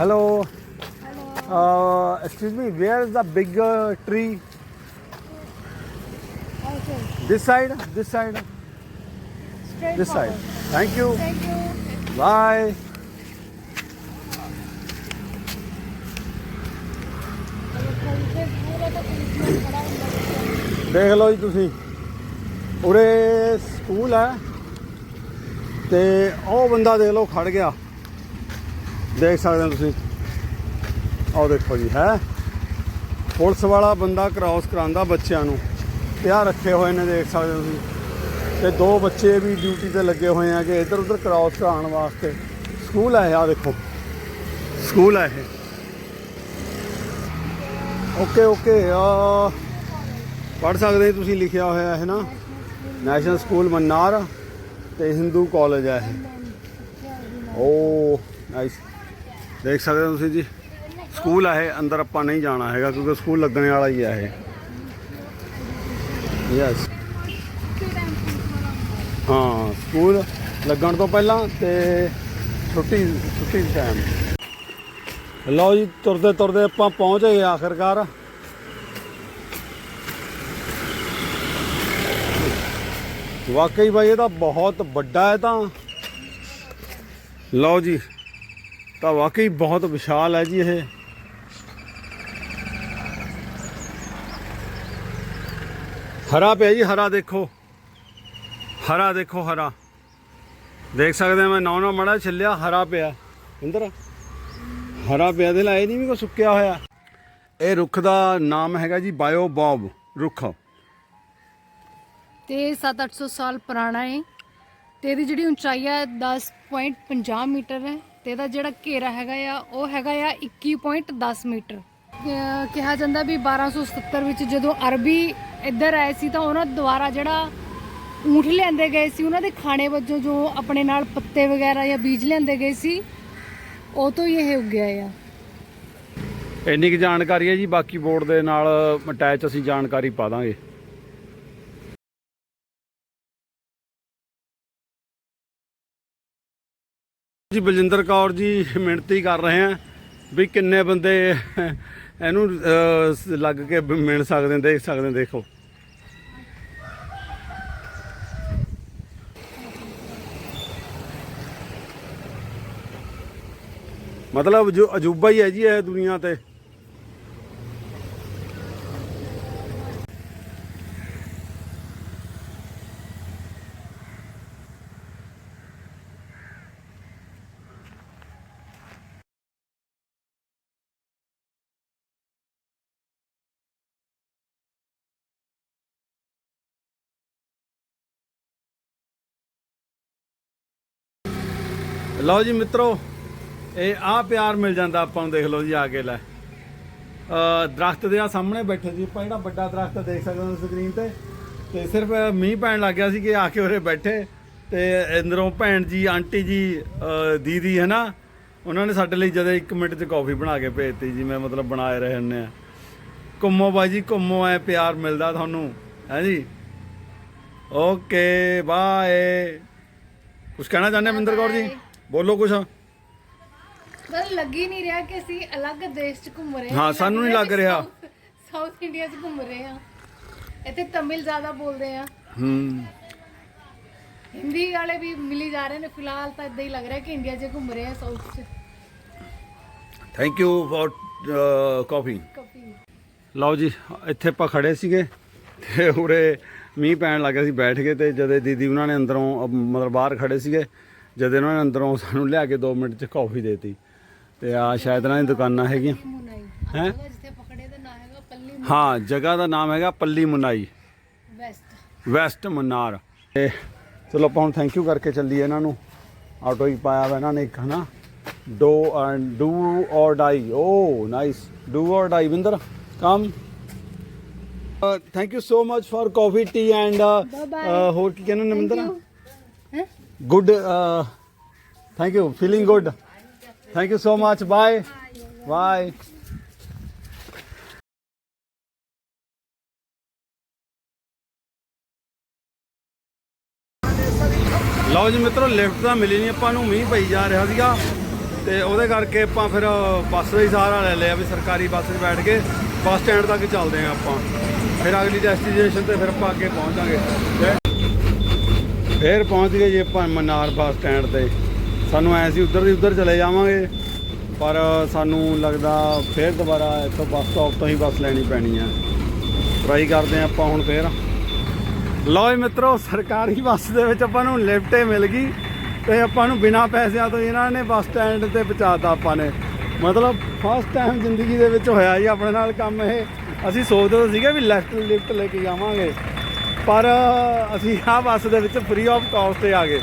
Hello. Uh, excuse me, where is the big uh, tree? Okay. This side? This side? Straight This side. forward. Thank you. Thank you. Bye. ਇੱਥੇ ਪੂਰਾ ਤਾਂ police ਖੜਾ ਹੁੰਦਾ ਦੇਖ ਲਓ ਜੀ ਤੁਸੀਂ ਉਰੇ ਸਕੂਲ ਹੈ ਤੇ ਉਹ ਬੰਦਾ ਦੇਖ ਲਓ ਖੜ ਗਿਆ ਦੇਖ ਸਕਦੇ ਹੋ ਤੁਸੀਂ। ਆਹ ਦੇਖੋ ਜੀ ਹੈ? ਪੁਲਿਸ ਵਾਲਾ ਬੰਦਾ ਕ੍ਰਾਸ ਕਰਾਉਂਦਾ ਬੱਚਿਆਂ ਨੂੰ। ਤੇ ਆਹ ਰੱਖੇ ਹੋਏ ਨੇ ਦੇਖ ਸਕਦੇ ਹੋ ਤੁਸੀਂ। ਤੇ ਦੋ ਬੱਚੇ ਵੀ ਡਿਊਟੀ ਤੇ ਲੱਗੇ ਹੋਏ ਆ ਕਿ ਇੱਧਰ ਉੱਧਰ ਕ੍ਰਾਸ ਕਰਾਉਣ ਵਾਸਤੇ। ਸਕੂਲ ਹੈ ਆਹ ਦੇਖੋ। ਸਕੂਲ ਹੈ ਇਹ। ਓਕੇ ਓਕੇ ਆ ਪੜ ਸਕਦੇ ਹੋ ਤੁਸੀਂ ਲਿਖਿਆ ਹੋਇਆ ਹੈ ਨਾ? ਨੈਸ਼ਨਲ ਸਕੂਲ ਮੰਨਾਰ ਤੇ ਹਿੰਦੂ ਕਾਲਜ ਹੈ ਇਹ। ਓ ਨਾਈਸ ਦੇਖ ਸਕਦੇ ਹੋ ਤੁਸੀਂ ਜੀ, ਸਕੂਲ ਹੈ ਇਹ, ਅੰਦਰ ਆਪਾਂ ਨਹੀਂ ਜਾਣਾ ਹੈਗਾ ਕਿਉਂਕਿ ਸਕੂਲ ਲੱਗਣ ਵਾਲਾ ਹੀ ਹੈ ਇਹ। ਯੈਸ ਹਾਂ, ਸਕੂਲ ਲੱਗਣ ਤੋਂ ਪਹਿਲਾਂ ਤੇ ਛੁੱਟੀ ਛੁੱਟੀ ਟਾਈਮ ਲਓ ਜੀ, ਤੁਰਦੇ ਤੁਰਦੇ ਆਪਾਂ ਪਹੁੰਚ ਗਏ ਆਖਰਕਾਰ। ਵਾਕਈ ਭਾਈ ਇਹ ਤਾਂ ਬਹੁਤ ਵੱਡਾ ਹੈ ਤਾਂ। ਲਓ ਜੀ ਤਾਂ ਵਾਕਈ ਬਹੁਤ ਵਿਸ਼ਾਲ ਹੈ ਜੀ ਇਹ। ਹਰਾ ਪਿਆ ਜੀ, ਹਰਾ ਦੇਖੋ। ਹਰਾ ਦੇਖੋ, ਹਰਾ। ਦੇਖ ਸਕਦੇ ਮੈਂ, ਨੌ ਨੌ, ਮੜਾ ਛੱਲਿਆ, ਹਰਾ ਪਿਆ। ਇੰਦਰ, ਹਰਾ ਪਿਆ ਦੇ ਲਾਏ ਨਹੀਂ ਵੀ ਕੋ ਸੁੱਕਿਆ ਹੋਇਆ। ਇਹ ਰੁੱਖ ਦਾ ਨਾਮ ਹੈਗਾ ਜੀ ਬਾਇਓ ਬਾਇਓਬੌਬ ਰੁੱਖ। ਤੇ 7-800 ਸਾਲ ਪੁਰਾਣਾ ਹੈ। ਤੇ ਇਹਦੀ ਜਿਹੜੀ ਉਚਾਈ ਹੈ 10.50 ਮੀਟਰ ਹੈ। ਤੇ ਇਹਦਾ ਜਿਹੜਾ ਘੇਰਾ ਹੈਗਾ ਆ, ਉਹ ਹੈਗਾ ਆ 21.10 ਮੀਟਰ। ਅਹ ਕਿਹਾ ਜਾਂਦਾ ਵੀ 1270 ਵਿੱਚ ਜਦੋਂ ਅਰਬੀ ਇੱਧਰ ਆਏ ਸੀ ਤਾਂ ਉਹਨਾਂ ਦੁਆਰਾ ਜਿਹੜਾ ਊਠ ਲਿਆਂਦੇ ਗਏ ਸੀ, ਉਹਨਾਂ ਦੇ ਖਾਣੇ ਵਜੋਂ ਜੋ ਆਪਣੇ ਨਾਲ ਪੱਤੇ ਵਗੈਰਾ ਜਾਂ ਬੀਜ ਲਿਆਂਦੇ ਗਏ ਸੀ, ਉਹ ਤੋਂ ਹੀ ਇਹ ਉੱਗਿਆ ਆ। ਇੰਨੀ ਕੁ ਜਾਣਕਾਰੀ ਹੈ ਜੀ, ਬਾਕੀ ਬੋਰਡ ਦੇ ਨਾਲ ਅਟੈਚ ਅਸੀਂ ਜਾਣਕਾਰੀ ਪਾ ਦਾਂਗੇ। ਜੀ ਬਲਜਿੰਦਰ ਕੌਰ ਜੀ ਮਿਹਨਤੀ ਕਰ ਰਹੇ ਆ ਵੀ ਕਿੰਨੇ ਬੰਦੇ ਇਹਨੂੰ ਅਹ, ਲੱਗ ਕੇ ਮਿਲ ਸਕਦੇ ਨੇ ਦੇਖ ਸਕਦੇ ਨੇ ਦੇਖੋ। ਮਤਲਬ ਜੋ ਅਜੂਬਾ ਹੀ ਹੈ ਜੀ ਇਹ ਦੁਨੀਆ ਤੇ। ਲਓ ਜੀ ਮਿੱਤਰੋ, ਇਹ ਆ ਪਿਆਰ ਮਿਲ ਜਾਂਦਾ ਆਪਾਂ ਨੂੰ, ਦੇਖ ਲਓ ਜੀ ਆ ਕੇ ਲੈ। ਦਰਖਤ ਦੇ ਆ ਸਾਹਮਣੇ ਬੈਠੇ ਜੀ, ਆਪਾਂ ਜਿਹੜਾ ਵੱਡਾ ਦਰਖਤ ਦੇਖ ਸਕਦੇ ਹੋ ਸਕਰੀਨ ਤੇ। ਤੇ ਸਿਰਫ ਮੀਂਹ ਪੈਣ ਲੱਗ ਗਿਆ ਸੀ ਕਿ ਆ ਕੇ ਉਰੇ ਬੈਠੇ। ਤੇ ਅੰਦਰੋਂ ਭੈਣ ਜੀ, ਆਂਟੀ ਜੀ ਦੀਦੀ ਹੈ ਨਾ ਉਹਨਾਂ ਨੇ ਸਾਡੇ ਲਈ ਜਦੋਂ 1 ਮਿੰਟ 'ਚ ਕਾਫੀ ਬਣਾ ਕੇ ਭੇਜਤੀ ਜੀ, ਮੈਂ ਮਤਲਬ ਬਣਾਏ ਰਹੇ ਹੁੰਨੇ ਆ। ਘੁੰਮੋ ਬਾਈ ਜੀ, ਘੁੰਮੋ, ਐ ਪਿਆਰ ਮਿਲਦਾ ਤੁਹਾਨੂੰ, ਹੈ ਜੀ? ਓਕੇ ਬਾਏ ਕੁਝ ਕਹਿਣਾ ਚਾਹੁੰਦੇ ਮਿੰਦਰ ਕੌਰ ਜੀ? ਬੋਲੋ ਕੁਝ ਪਰ ਲੱਗ ਨਹੀਂ ਰਿਹਾ ਕਿ ਅਸੀਂ ਅਲੱਗ ਦੇਸ਼ 'ਚ ਘੁੰਮ ਰਹੇ ਹਾਂ, ਸਾਨੂੰ ਨਹੀਂ ਲੱਗ ਰਿਹਾ। ਸਾਊਥ ਇੰਡੀਆ 'ਚ ਘੁੰਮ ਰਹੇ ਹਾਂ। ਇੱਥੇ ਤਮਿਲ ਜ਼ਿਆਦਾ ਬੋਲਦੇ ਆ ਹੂੰ। ਹਿੰਦੀ ਵਾਲੇ ਵੀ ਮਿਲੀ ਜਾ ਰਹੇ ਨੇ ਫਿਲਹਾਲ ਤਾਂ ਇਦਾਂ ਹੀ ਲੱਗ ਰਿਹਾ ਕਿ ਇੰਡੀਆ 'ਚ ਘੁੰਮ ਰਹੇ ਆ ਸਾਊਥ 'ਚ। Thank you for coffee coffee ਲਓ ਜੀ ਇੱਥੇ ਆਪਾਂ ਖੜੇ ਸੀਗੇ ਤੇ ਉਰੇ ਮੀਂਹ ਪੈਣ ਲੱਗਾ ਸੀ ਬੈਠ ਗਏ ਤੇ ਜਦੇ ਦੀਦੀ ਉਹਨਾਂ ਨੇ ਅੰਦਰੋਂ ਮਤਲਬ ਬਾਹਰ ਖੜੇ ਸੀਗੇ। ਜਦੇ ਉਹਨਾਂ ਨੇ ਅੰਦਰੋਂ ਸਾਨੂੰ ਲਿਆ ਕੇ 2 ਮਿੰਟ 'ਚ ਕਾਫੀ ਦੇਤੀ। ਤੇ ਆ ਸ਼ਾਇਦ ਇਹਨਾਂ ਦੀ ਦੁਕਾਨਾਂ ਹੈਗੀਆਂ। ਹੈਂ? ਜਗ੍ਹਾ ਜਿੱਥੇ ਪਕੜੇ ਦਾ ਨਾਮ ਹੈਗਾ ਪੱਲੀ ਹਾਂ ਜਗ੍ਹਾ ਦਾ ਨਾਮ ਹੈਗਾ ਪੱਲੀ ਮੁਨਾਈ। West west Mannar. ਤੇ ਚਲੋ ਆਪਾਂ ਹੁਣ ਥੈਂਕ ਯੂ ਕਰਕੇ ਚੱਲੀਏ ਇਹਨਾਂ ਨੂੰ। ਆਟੋ ਹੀ ਪਾਇਆ ਵਾ ਇਹਨਾਂ ਨੇ ਇੱਕ ਹਨਾ? Do and do or die oh nice do or die Vinder come thank you so much for coffee tea and. ਹੋਰ ਕੀ ਕਹਿੰਦੇ ਨੇ ਵਿੰਦਰ ਯੂ ਹੈ good thank you feeling good thank you so much bye bye ਲਓ ਜੀ ਮਿੱਤਰੋ, lift ਤਾਂ ਮਿਲੀ ਨਹੀਂ ਆਪਾਂ ਨੂੰ ਮੀਂਹ ਪਈ ਜਾ ਰਿਹਾ ਸੀਗਾ। ਤੇ ਉਹਦੇ ਕਰਕੇ ਆਪਾਂ ਫਿਰ ਬੱਸ ਦਾ ਹੀ ਸਹਾਰਾ ਲੈ ਲਿਆ ਵੀ ਸਰਕਾਰੀ ਬੱਸ 'ਚ ਬੈਠ ਕੇ ਬੱਸ ਸਟੈਂਡ ਤੱਕ ਚੱਲਦੇ ਆ ਆਪਾਂ। ਫਿਰ ਅਗਲੀ ਡੈਸਟੀਨੇਸ਼ਨ ਤੇ ਫਿਰ ਆਪਾਂ ਅੱਗੇ ਪਹੁੰਚਾਂਗੇ ਫਿਰ ਪਹੁੰਚ ਗਏ ਜੀ ਆਪਾਂ ਮਨਾਰ ਬੱਸ ਸਟੈਂਡ ਤੇ। ਸਾਨੂੰ ਐ ਸੀ ਉੱਧਰ ਦੀ ਉੱਧਰ ਚਲੇ ਜਾਵਾਂਗੇ, ਪਰ ਸਾਨੂੰ ਲੱਗਦਾ ਫਿਰ ਦੁਬਾਰਾ ਇੱਥੋਂ ਬੱਸ ਸਟਾਪ ਤੋਂ ਹੀ ਬੱਸ ਲੈਣੀ ਪੈਣੀ ਆ। ਟਰਾਈ ਕਰਦੇ ਆ ਆਪਾਂ ਹੁਣ ਫੇਰ। ਲਓ ਜੀ ਮਿੱਤਰੋ, ਸਰਕਾਰੀ ਬੱਸ ਦੇ ਵਿੱਚ ਆਪਾਂ ਨੂੰ ਲਿਫਟੇ ਮਿਲ ਗਈ ਤੇ ਆਪਾਂ ਨੂੰ ਬਿਨਾਂ ਪੈਸਿਆਂ ਤੋਂ ਇਹਨਾਂ ਨੇ ਬੱਸ ਸਟੈਂਡ ਤੇ ਪਹੁੰਚਾਤਾ ਆਪਾਂ ਨੇ। ਮਤਲਬ ਫਸਟ ਟਾਈਮ ਜ਼ਿੰਦਗੀ ਦੇ ਵਿੱਚ ਹੋਇਆ ਜੀ ਆਪਣੇ ਨਾਲ ਕੰਮ ਇਹ। ਅਸੀਂ ਸੋਚਦੇ ਤਾਂ ਸੀਗੇ ਵੀ ਲੈਫਟ ਲਿਫਟ ਲੈ ਕੇ ਜਾਵਾਂਗੇ। ਪਰ ਅਸੀਂ ਆਹ ਬੱਸ ਦੇ ਵਿੱਚ ਫ੍ਰੀ ਆਫ ਕਾਸਟ ਤੇ ਆ ਗਏ।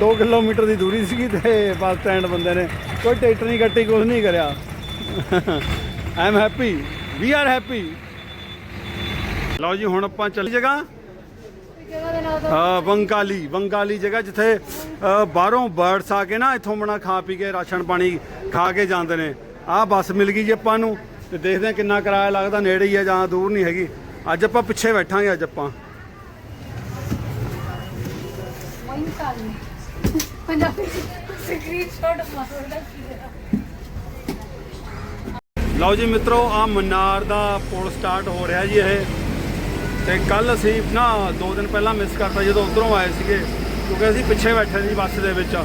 2 ਕਿਲੋਮੀਟਰ ਦੀ ਦੂਰੀ ਸੀਗੀ ਤੇ ਬੱਸ ਸਟੈਂਡ ਬੰਦੇ ਨੇ ਕੋਈ ਟਿਕਟ ਨਹੀਂ ਕੱਟੀ ਕੁਝ ਨਹੀਂ ਕਰਿਆ। I am happy we are happy ਲਓ ਜੀ, ਹੁਣ ਆਪਾਂ ਚੱਲੀ ਜਗ੍ਹਾ। ਬੰਗਾਲੀ ਬੰਗਾਲੀ ਜਗ੍ਹਾ ਜਿੱਥੇ ਬਾਹਰੋਂ ਬਰਡਸ ਆ ਕੇ ਨਾ ਇੱਥੋਂ ਬਣਾ ਖਾ ਪੀ ਕੇ ਰਾਸ਼ਨ ਪਾਣੀ ਖਾ ਕੇ ਜਾਂਦੇ ਨੇ। ਆਹ ਬੱਸ ਮਿਲ ਗਈ ਜੀ ਆਪਾਂ ਨੂੰ ਤੇ ਦੇਖਦੇ ਹਾਂ ਕਿੰਨਾ ਕਿਰਾਇਆ ਲੱਗਦਾ, ਨੇੜੇ ਹੀ ਆ ਜਾਂ ਦੂਰ ਨਹੀਂ ਹੈਗੀ। ਅੱਜ ਆਪਾਂ ਪਿੱਛੇ ਬੈਠਾਂਗੇ ਅੱਜ ਆਪਾਂ। ਵਹੀਂ ਕਾਲੀ ਪੰਜਾਬੀ ਸਕਰੀਨਸ਼ਾਟ ਮਾਰਦਾ ਕੀ ਹੈ? ਲਓ ਜੀ ਮਿੱਤਰੋ ਆ ਮਨਾਰ ਦਾ ਪੁਲ ਸਟਾਰਟ ਹੋ ਰਿਹਾ ਜੀ ਇਹ। ਤੇ ਕੱਲ ਅਸੀਂ ਨਾ ਦੋ ਦਿਨ ਪਹਿਲਾਂ ਮਿਸ ਕਰਤਾ ਜਦੋਂ ਉਧਰੋਂ ਆਏ ਸੀਗੇ ਕਿਉਂਕਿ ਅਸੀਂ ਪਿੱਛੇ ਬੈਠੇ ਸੀ ਬੱਸ ਦੇ ਵਿੱਚ।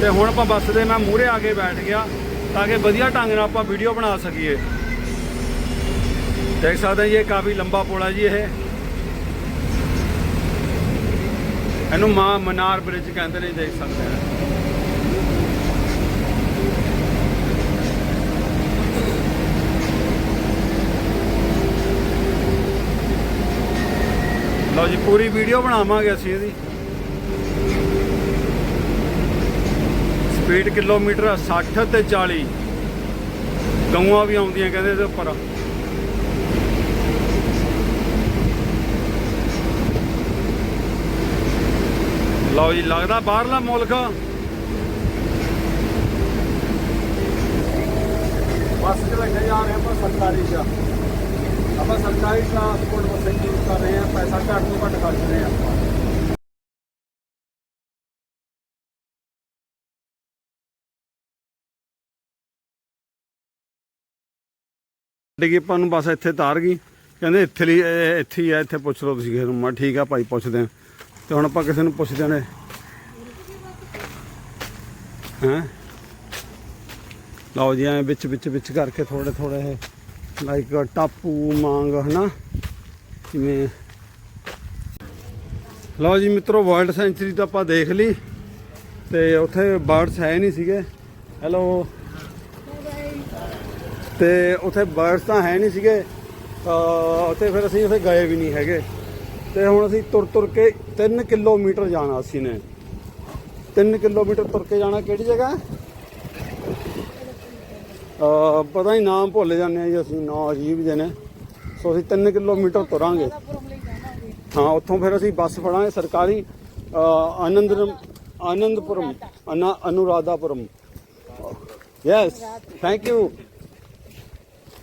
ਤੇ ਹੁਣ ਆਪਾਂ ਬੱਸ ਦੇ ਮੈਂ ਮੂਹਰੇ ਆ ਕੇ ਬੈਠ ਗਿਆ ਤਾਂ ਕਿ ਵਧੀਆ ਢੰਗ ਨਾਲ ਆਪਾਂ ਵੀਡੀਓ ਬਣਾ ਸਕੀਏ। ਦੇਖ ਸਕਦੇ ਜੀ, ਇਹ ਕਾਫੀ ਲੰਬਾ ਪੁਲ ਜੀ ਇਹ। ਇਹਨੂੰ ਮਾਂ ਮਨਾਰ ਬ੍ਰਿਜ ਕਹਿੰਦੇ ਨੇ, ਦੇਖ ਸਕਦੇ ਆ ਲਓ ਜੀ, ਪੂਰੀ ਵੀਡੀਓ ਬਣਾਵਾਂਗੇ ਅਸੀਂ ਇਹਦੀ। ਸਪੀਡ ਕਿਲੋਮੀਟਰ 60 ਤੇ 40 ਗਊਆਂ ਵੀ ਆਉਂਦੀਆਂ ਕਹਿੰਦੇ ਇਹਦੇ ਉੱਪਰ। ਲਓ ਜੀ ਲੱਗਦਾ ਬਾਹਰਲਾ ਮੁਲਕ। ਬੱਸ 'ਚ ਬੈਠੇ ਜਾ ਰਹੇ ਆਪਾਂ ਸਰਕਾਰੀ 'ਚ ਆਪਾਂ ਸਰਕਾਰੀ ਟਰਾਂਸਪੋਰਟ ਬੱਸਾਂ ਯੂਜ਼ ਕਰ ਰਹੇ ਹਾਂ ਪੈਸਾ ਘੱਟ ਤੋਂ ਘੱਟ ਖਰਚ ਰਹੇ ਹਾਂ ਆਪਾਂ। ਡਿੱਗੀ ਆਪਾਂ ਨੂੰ ਬਸ ਇੱਥੇ ਤਾਰ ਗਈ। ਕਹਿੰਦੇ ਇੱਥੇ ਲਈ ਇੱਥੇ ਹੀ ਆ ਇੱਥੇ ਪੁੱਛ ਲਓ ਤੁਸੀਂ ਕਿਸੇ ਨੂੰ। ਮੈਂ ਠੀਕ ਆ ਭਾਈ ਪੁੱਛਦੇ ਹਾਂ ਤੇ ਹੁਣ ਆਪਾਂ ਕਿਸੇ ਨੂੰ ਪੁੱਛਦੇ ਨੇ। ਹੈਂ? ਲਓ ਜੀ, ਐਂ ਵਿੱਚ ਵਿੱਚ ਵਿੱਚ ਕਰਕੇ ਥੋੜੇ ਥੋੜੇ ਲਾਈਕ ਟਾਪੂ, ਮੰਗ, ਹਨਾ? ਜਿਵੇਂ ਲਓ ਜੀ, ਮਿੱਤਰੋ ਵਰਲਡ ਸੈਂਚਰੀ ਤਾਂ ਆਪਾਂ ਦੇਖ ਲਈ। ਤੇ ਉੱਥੇ ਬਰਡਸ ਹੈ ਨਹੀਂ ਸੀਗੇ। ਹੈਲੋ ਤੇ ਉੱਥੇ ਬਰਡਸ ਤਾਂ ਹੈ ਨਹੀਂ ਸੀਗੇ। ਅ ਤੇ ਫਿਰ ਅਸੀਂ ਉੱਥੇ ਗਏ ਵੀ ਨਹੀਂ ਹੈਗੇ। ਤੇ ਹੁਣ ਅਸੀਂ ਤੁਰ ਤੁਰ ਕੇ 3 ਕਿਲੋਮੀਟਰ ਜਾਣਾ ਅਸੀਂ ਨੇ। 3 ਕਿਲੋਮੀਟਰ ਤੁਰ ਕੇ ਜਾਣਾ ਕਿਹੜੀ ਜਗ੍ਹਾ? ਅ ਪਤਾ ਨਹੀਂ ਨਾਮ ਭੁੱਲ ਜਾਂਦੇ ਆ ਜੀ ਅਸੀਂ ਨਾਂ ਅਜੀਬ ਜਿਹੇ ਨੇ। ਸੋ ਅਸੀਂ 3 ਕਿਲੋਮੀਟਰ ਤੁਰਾਂਗੇ। ਹਾਂ ਉੱਥੋਂ ਫਿਰ ਅਸੀਂ ਬੱਸ ਫੜਾਂਗੇ ਸਰਕਾਰੀ ਅ, ਆਨੰਦ ਆਨੰਦਪੁਰਮ ਅਨਾ ਅਨੁਰਾਧਾਪੁਰਮ। ਯੈਸ ਥੈਂਕ ਯੂ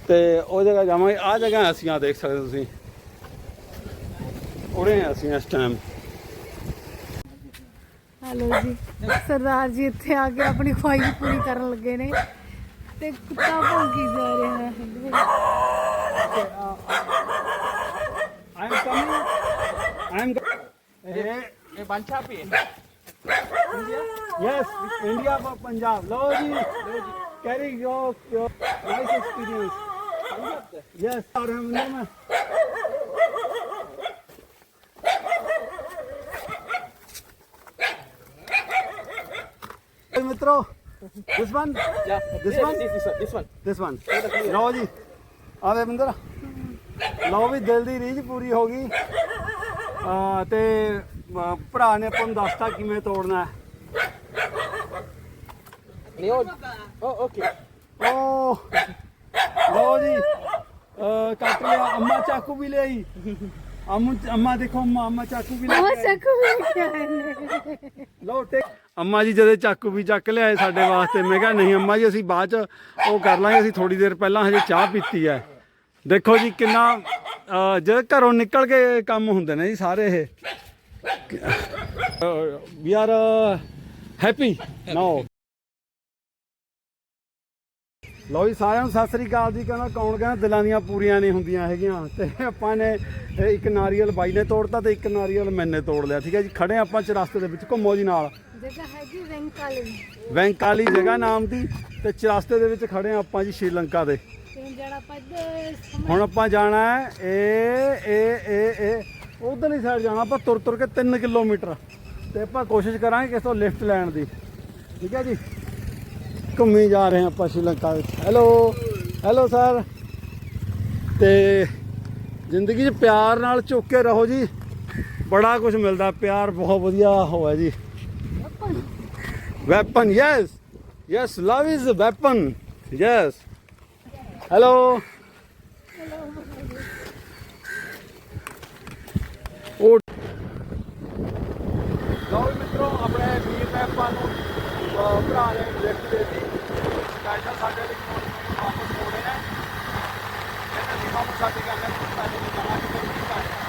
ਤੇ ਉਹ ਜਗ੍ਹਾ ਜਾਵਾਂਗੇ। ਆ ਜਗ੍ਹਾ ਅਸੀਂ ਆ ਦੇਖ ਸਕਦੇ ਤੁਸੀਂ। ਉਰੇ ਹਾਂ ਅਸੀਂ ਇਸ ਟਾਈਮ ਹੈਲੋ ਜੀ। ਸਰਦਾਰ ਜੀ ਇੱਥੇ ਆ ਕੇ ਆਪਣੀ ਖੁਆਇਸ਼ ਪੂਰੀ ਕਰਨ ਲੱਗੇ ਨੇ। ਤੇ ਕੁੱਤਾ ਭੌਂਕੀ ਜਾ ਰਿਹਾ ਹੈ। I am coming I am ਇਹ ਬਾਂਛਾ ਪੀ ਯੈਸ ਇੰਡੀਆ ਫॉर ਪੰਜਾਬ ਲਓ ਜੀ। Carry your your nice experience yes ਔਰ ਹਮ ਨੇ ਮਿੱਤਰੋ this one? This, this one. This one. This one ਲਓ ਜੀ ਆਵੇ ਬੰਦਰ ਲਓ ਵੀ ਦਿਲ ਦੀ ਰੀਝ ਪੂਰੀ ਹੋ ਗਈ ਆ ਤੇ ਭਰਾ ਨੇ ਆਪਾਂ ਨੂੰ ਦੱਸਤਾ ਕਿਵੇਂ ਤੋੜਨਾ ਹੈ Neo. Oh, okay. ਓ ਲਓ ਜੀ ਕੱਟ ਲਿਆ ਅੰਮਾ ਚਾਕੂ ਵੀ ਲਈ ਲੈ ਕੇ ਲਓ ਟੇਕ ਅੰਮਾ ਜੀ ਜਦੇ ਚਾਕੂ ਵੀ ਚੱਕ ਲਿਆਏ ਸਾਡੇ ਵਾਸਤੇ ਮੈਂ ਕਿਹਾ ਨਹੀਂ ਅੰਮਾ ਜੀ ਅਸੀਂ ਬਾਅਦ ਚ ਉਹ ਕਰ ਲਾਂਗੇ ਅਸੀਂ ਥੋੜੀ ਦੇਰ ਪਹਿਲਾਂ ਹਜੇ ਚਾਹ ਪੀਤੀ ਹੈ ਦੇਖੋ ਜੀ ਕਿੰਨਾ ਅਹ, ਜਦ ਘਰੋਂ ਨਿਕਲ ਕੇ ਕੰਮ ਹੁੰਦੇ ਨੇ ਜੀ ਸਾਰੇ ਇਹ ਵੀ ਆਰ ਹੈਪੀ ਨਾਓ ਲਓ ਜੀ ਸਾਰਿਆਂ ਨੂੰ ਸਤਿ ਸ੍ਰੀ ਅਕਾਲ ਜੀ ਕਹਿੰਦਾ ਕੌਣ ਕਹਿੰਦਾ ਦਿਲਾਂ ਦੀਆਂ ਪੂਰੀਆਂ ਨਹੀਂ ਹੁੰਦੀਆਂ ਹੈਗੀਆਂ। ਤੇ ਆਪਾਂ ਨੇ ਇੱਕ ਨਾਰੀਅਲ ਬਾਈ ਨੇ ਤੋੜਤਾ ਤੇ ਇੱਕ ਨਾਰੀਅਲ ਮੈਨੇ ਤੋੜ ਲਿਆ ਠੀਕ ਹੈ ਜੀ? ਖੜੇ ਆਪਾਂ ਚਰਸਤੇ ਦੇ ਵਿੱਚ ਘੁੰਮੋ ਜੀ ਨਾਲ। ਜਗ੍ਹਾ ਹੈਗੀ ਵੈਂਕਾਲੀ। ਵੈਂਕਾਲੀ ਜਗ੍ਹਾ ਨਾਮ ਦੀ ਤੇ ਚਰਸਤੇ ਦੇ ਵਿੱਚ ਖੜੇ ਆਪਾਂ ਜੀ ਸ਼੍ਰੀਲੰਕਾ ਦੇ। ਹੁਣ ਆਪਾਂ ਜਾਣਾ ਹੈ ਇਹ ਇਹ ਇਹ ਇਹ ਉਧਰਲੀ ਸਾਈਡ ਜਾਣਾ ਆਪਾਂ ਤੁਰ ਤੁਰ ਕੇ 3 ਕਿਲੋਮੀਟਰ। ਤੇ ਆਪਾਂ ਕੋਸ਼ਿਸ਼ ਕਰਾਂਗੇ ਕਿਸੇ ਤੋਂ ਲਿਫਟ ਲੈਣ ਦੀ। ਠੀਕ ਹੈ ਜੀ? ਘੁੰਮੀ ਜਾ ਰਹੇ ਹਾਂ ਆਪਾਂ ਸ਼੍ਰੀਲੰਕਾ ਵਿੱਚ। ਹੈਲੋ ਹੈਲੋ ਸਰ ਤੇ ਜ਼ਿੰਦਗੀ 'ਚ ਪਿਆਰ ਨਾਲ ਝੁੱਕ ਕੇ ਰਹੋ ਜੀ। ਬੜਾ ਕੁਝ ਮਿਲਦਾ, ਪਿਆਰ ਬਹੁਤ ਵਧੀਆ ਹੋਇਆ ਜੀ। Weapon yes yes love is is a weapon, yes ਉਹ ਲਓ ਮਿੱਤਰੋ, ਆਪਣੇ ਵੀਰ ਨੇ ਆਪਾਂ ਨੂੰ ਭਰਾ ਨੇ ਲਿਖਟ ਦੇ ਦਿੱਤੀ ਕਾਇਦਾ ਸਾਡੇ ਲਈ ਵਾਪਸ ਮੋੜੇ ਨੇ। ਇਹਨਾਂ ਦੀ ਵਾਪਸ ਸਾਡੀ ਗੱਲ ਹੈ। ਸਾਡੇ ਲਈ ਜਾਣਾ ਕਿਤੇ ਨਹੀਂ ਚਾਹੀਦਾ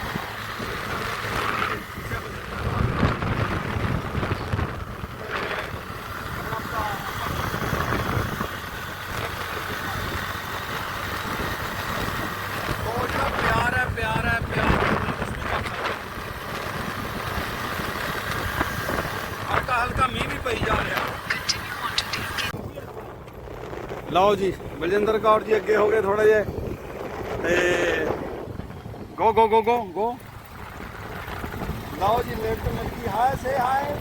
ਉਹ ਜਿਹੜਾ ਪਿਆਰ ਹੈ ਪਿਆਰ ਹੈ ਪਿਆਰ ਹੈ ਕੁਝ ਨਹੀਂ ਕਰ ਸਕਦੇ ਹਲਕਾ ਹਲਕਾ ਮੀਂਹ ਵੀ ਪਈ ਜਾ ਰਿਹਾ ਲਓ ਜੀ, ਬਲਜਿੰਦਰ ਕੌਰ ਜੀ ਅੱਗੇ ਹੋ ਗਏ ਥੋੜੇ ਜੇ ਤੇ ਗੋ ਗੋ ਗੋ ਗੋ ਗੋ। ਲਓ ਜੀ ਲੇਟ ਲੱਗੀ ਹਾਏ ਸੇ ਹਾਏ।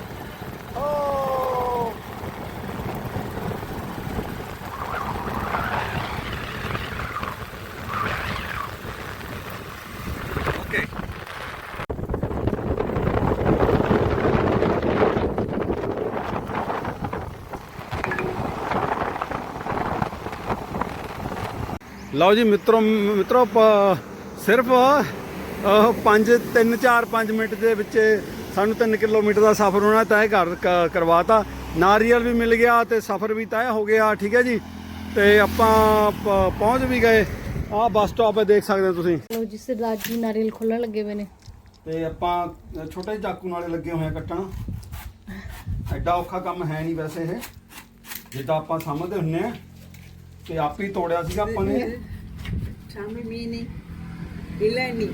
ਓ ਲਓ ਜੀ ਮਿੱਤਰੋ ਮਿੱਤਰੋ ਸਿਰਫ 5 3 4 5 ਮਿੰਟ ਦੇ ਵਿੱਚ ਸਾਨੂੰ 3 ਕਿਲੋਮੀਟਰ ਦਾ ਸਫ਼ਰ ਹੋਣਾ ਤੈਅ ਕਰ ਕਰਵਾਤਾ। ਨਾਰੀਅਲ ਵੀ ਮਿਲ ਗਿਆ ਤੇ ਸਫ਼ਰ ਵੀ ਤੈਅ ਹੋ ਗਿਆ ਠੀਕ ਹੈ ਜੀ? ਤੇ ਆਪਾਂ ਪਹੁੰਚ ਵੀ ਗਏ। ਆਹ ਬੱਸ ਸਟਾਪ ਹੈ ਦੇਖ ਸਕਦੇ ਹੋ ਤੁਸੀਂ। ਲਓ ਜੀ ਸਰਦਾਰ ਜੀ ਨਾਰੀਅਲ ਖੋਲਣ ਲੱਗੇ ਹੋਏ ਨੇ। ਤੇ ਆਪਾਂ ਛੋਟੇ ਜਿਹੇ ਚਾਕੂ ਨਾਲੇ ਲੱਗੇ ਹੋਏ ਆ ਕੱਟਣ। ਐਡਾ ਔਖਾ ਕੰਮ ਹੈ ਨਹੀਂ ਵੈਸੇ ਇਹ। ਜਿੱਦਾਂ ਆਪਾਂ ਸਮਝਦੇ ਹੁੰਨੇ ਆ। ਤੇ ਆਪੇ ਹੀ ਤੋੜਿਆ ਸੀਗਾ ਆਪਾਂ ਨੇ Kami mini. Ileni.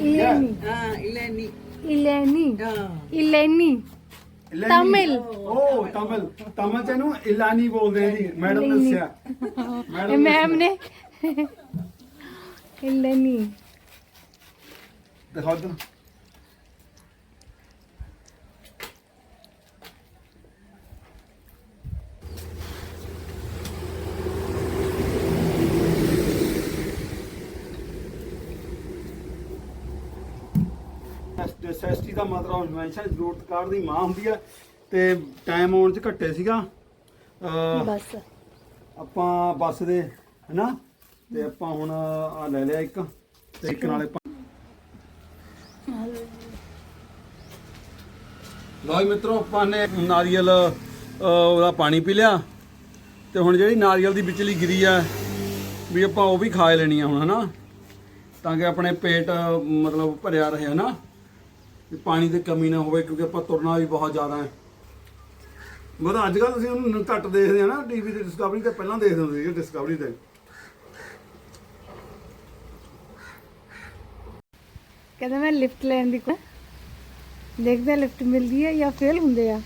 ਇਲੈਨੀ Ah, Ileni. ਇਲੈਨੀ Ah. ਇਲੈਨੀ ਇਲਾਨੀ। Tamil. ਓ ਤਮਿਲ ਤਮਿਲ ਚ ਇਹਨੂੰ ਇਲਾਨੀ ਬੋਲਦੇ ਆ ਜੀ ਮੈਡਮ ਨੇ ਇਲਾਨੀ। ਦੱਸਿਆ ਇਹ ਮੈਡਮ ਮੈਮ ਨੇ ਇਲੈਨੀ ਦਿਖਾਓ ਇੱਧਰ ਨੈਸੈਸਿਟੀ ਦਾ ਮਤਲਬ ਇਨਵੈਂਸ਼ਨ ਜ਼ਰੂਰਤ ਕਾਰ ਦੀ ਮਾਂ ਹੁੰਦੀ ਹੈ ਤੇ ਟਾਈਮ ਆਉਣ ਚ ਘੱਟੇ ਸੀਗਾ। ਅਹ ਬਸ। ਆਪਾਂ ਬੱਸ ਦੇ ਹੈਨਾ? ਤੇ ਆਪਾਂ ਹੁਣ ਆ ਲੈ ਲਿਆ ਇੱਕ ਤੇ ਇੱਕ ਨਾਲੇ ਜੀ ਮਿੱਤਰੋ ਆਪਾਂ ਨੇ ਨਾਰੀਅਲ ਉਹਦਾ ਪਾਣੀ ਪੀ ਲਿਆ। ਤੇ ਹੁਣ ਜਿਹੜੀ ਨਾਰੀਅਲ ਦੀ ਵਿਚਲੀ ਗਿਰੀ ਆ ਵੀ ਆਪਾਂ ਉਹ ਵੀ ਖਾ ਲੈਣੀ ਆ ਹੁਣ ਹਨਾ? ਤਾਂ ਕਿ ਆਪਣੇ ਪੇਟ ਮਤਲਬ ਭਰਿਆ ਰਹੇ ਹਨਾ? ਵੀ ਪਾਣੀ ਦੀ ਕਮੀ ਨਾ ਹੋਵੇ ਕਿਉਂਕਿ ਆਪਾਂ ਤੁਰਨਾ ਵੀ ਬਹੁਤ ਜ਼ਿਆਦਾ ਹੈ। ਮਤਲਬ ਅੱਜ ਕੱਲ ਤੁਸੀਂ ਉਹਨੂੰ ਘੱਟ ਦੇਖਦੇ ਆ ਨਾ ਟੀਵੀ ਤੇ ਡਿਸਕਵਰੀ ਤੇ ਪਹਿਲਾਂ ਦੇਖਦੇ ਹੁੰਦੇ ਸੀ ਡਿਸਕਵਰੀ ਤੇ। ਕਹਿੰਦੇ ਮੈਂ ਲਿਫਟ ਲੈਣ ਦੀ ਦੇਖਦੇ ਲਿਫਟ ਮਿਲਦੀ ਹੈ ਜਾਂ ਫੇਲ ਹੁੰਦੇ ਆ।